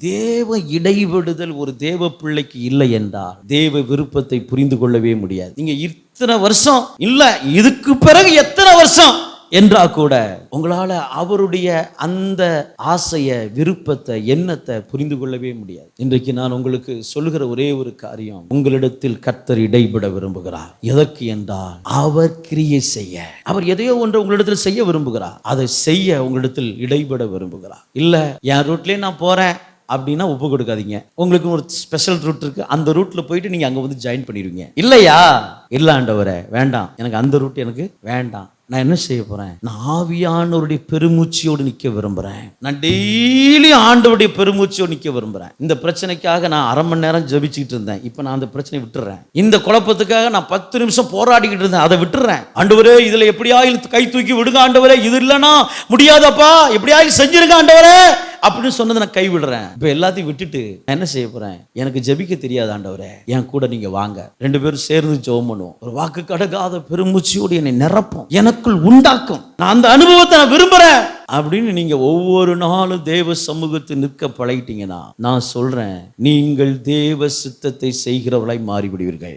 தேவ இடைவிடுதல் ஒரு தேவ பிள்ளைக்கு இல்லை என்றால் தேவ விருப்பத்தை புரிந்து கொள்ளவே முடியாது. நீங்க இத்தனை வருஷம் இல்ல இதுக்கு பிறகு எத்தனை வருஷம் என்றா கூட உங்களால அவருடைய அந்த ஆசைய விருப்பத்தை எண்ணத்தை புரிந்து கொள்ளவே முடியாது. இன்றைக்கு நான் உங்களுக்கு சொல்லுகிற ஒரே ஒரு காரியம் உங்களிடத்தில் கர்த்தர் இடைபட விரும்புகிறார். எதற்கு என்றால் அவர் கிரியை செய்ய. அவர் எதையோ ஒன்று உங்களிடத்தில் செய்ய விரும்புகிறார். அதை செய்ய உங்களிடத்தில் இடைபட விரும்புகிறார். இல்ல என் ரூட்லயே நான் போறேன். அப்படின்னா ஒப்பு கொடுக்காதீங்க. உங்களுக்கு ஒரு ஸ்பெஷல் ரூட் இருக்கு. அந்த ரூட்ல போயிட்டு நீங்க அங்க வந்து ஜாயின் பண்ணிடுவீங்க. இல்லையா? இல்ல ஆண்டவரே வேண்டாம். எனக்கு அந்த ரூட் எனக்கு வேண்டாம். நான் என்ன செய்ய போறேன்? நான் ஆவியானவருடைய பெருமூச்சியோடு நிக்க விரும்புறேன். நான் டெய்லி ஆண்டவருடைய பெருமூச்சியோடு நிக்க விரும்புறேன். இந்த பிரச்சனைக்காக நான் அரை மணி நேரம் ஜெபிச்சுக்கிட்டு இருந்தேன். இப்போ நான் அந்த பிரச்சனையை விட்டுறேன். இந்த குழப்பத்துக்காக நான் பத்து நிமிஷம் போராடிக்கிட்டு இருந்தேன். அதை விட்டுறேன். ஆண்டவரே இதுல எப்படியாயிலும் கை தூக்கி விடுங்க ஆண்டவரே. இது இல்லைன்னா முடியாதப்பா. எப்படியாயிலும் செஞ்சிருங்க ஆண்டவரே. அப்படின்னு சொன்னதை நான் கைவிடுறேன். இப்போ எல்லாத்தையும் விட்டுட்டு நான் என்ன செய்ய போறேன்? எனக்கு ஜெபிக்க தெரியாது ஆண்டவரே. என் கூட நீங்க வாங்க. ரெண்டு பேரும் சேர்ந்து ஜெபம் பண்ணுவோம். ஒரு வாக்கு கடகாத பெருமூச்சியோடு என்னை நிரப்பும். எனக்குள் உண்டாக்கும். நான் அந்த அனுபவத்தை நான் விரும்புறேன். அப்படின்னு நீங்க ஒவ்வொரு நாளும் தேவ சமூகத்தில் நிற்க பழகிட்டீங்கன்னா நான் சொல்றேன் நீங்கள் தேவ சித்தத்தை செய்கிறவளாய் மாறிவிடுவீர்கள்.